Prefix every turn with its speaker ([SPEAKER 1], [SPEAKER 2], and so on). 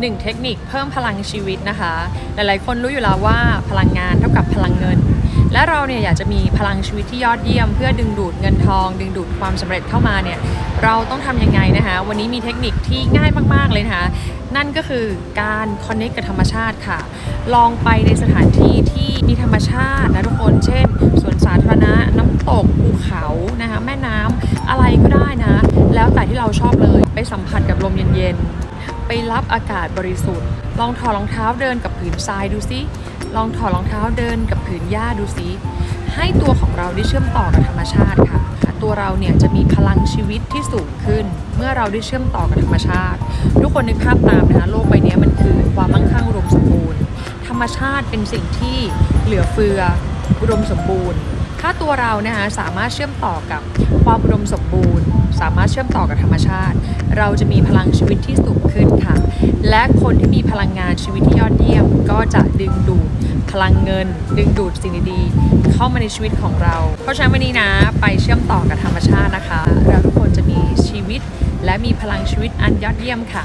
[SPEAKER 1] หนึ่งเทคนิคเพิ่มพลังชีวิตนะคะ หลายๆ คนรู้อยู่แล้วว่าพลังงานเท่ากับพลังเงิน และเราเนี่ยอยากจะมีพลังชีวิตที่ยอดเยี่ยม เพื่อดึงดูดเงินทอง ดึงดูดความสำเร็จเข้ามาเนี่ยเราต้องทำยังไงนะคะ วันนี้มีเทคนิคที่ง่ายมากๆเลยนะคะ นั่นก็คือการคอนเน c t กับธรรมชาติค่ะ ลองไปในสถานที่ที่มีธรรมชาตินะทุกคน เช่นสวนสาธารณะน้ำตกภูเขานะคะแม่น้ำอะไรก็ได้นะ แล้วแต่ที่เราชอบเลยไปสัมผัสกับลมเย็นๆ ไปรับอากาศบริสุทธิ์ ลองถอดรองเท้าเดินกับผืนทรายดูสิลองถอดรองเท้าเดินกับผืนหญ้าดูสิให้ตัวของเราได้เชื่อมต่อกับธรรมชาติค่ะ ตัวเราเนี่ยจะมีพลังชีวิตที่สูงขึ้น เมื่อเราได้เชื่อมต่อกับธรรมชาติ ทุกคนนึกภาพตามนะคะโลกใบนี้มันคือความมั่งคั่งอุดมสมบูรณ์ ธรรมชาติเป็นสิ่งที่เหลือเฟืออุดมสมบูรณ์ ถ้าตัวเรานะคะสามารถเชื่อมต่อกับความอุดมสมบูรณ์ สามารถเชื่อมต่อกับธรรมชาติ เราจะมีพลังชีวิตที่สูงขึ้นค่ะ และคนที่มีพลังงานชีวิตที่ยอดเยี่ยม ก็จะดึงดูดพลังเงิน ดึงดูดสิ่งดีๆ เข้ามาในชีวิตของเรา เพราะฉะนั้นวันนี้นะไปเชื่อมต่อกับธรรมชาตินะคะ เราทุกคนจะมีชีวิตและมีพลังชีวิตอันยอดเยี่ยมค่ะ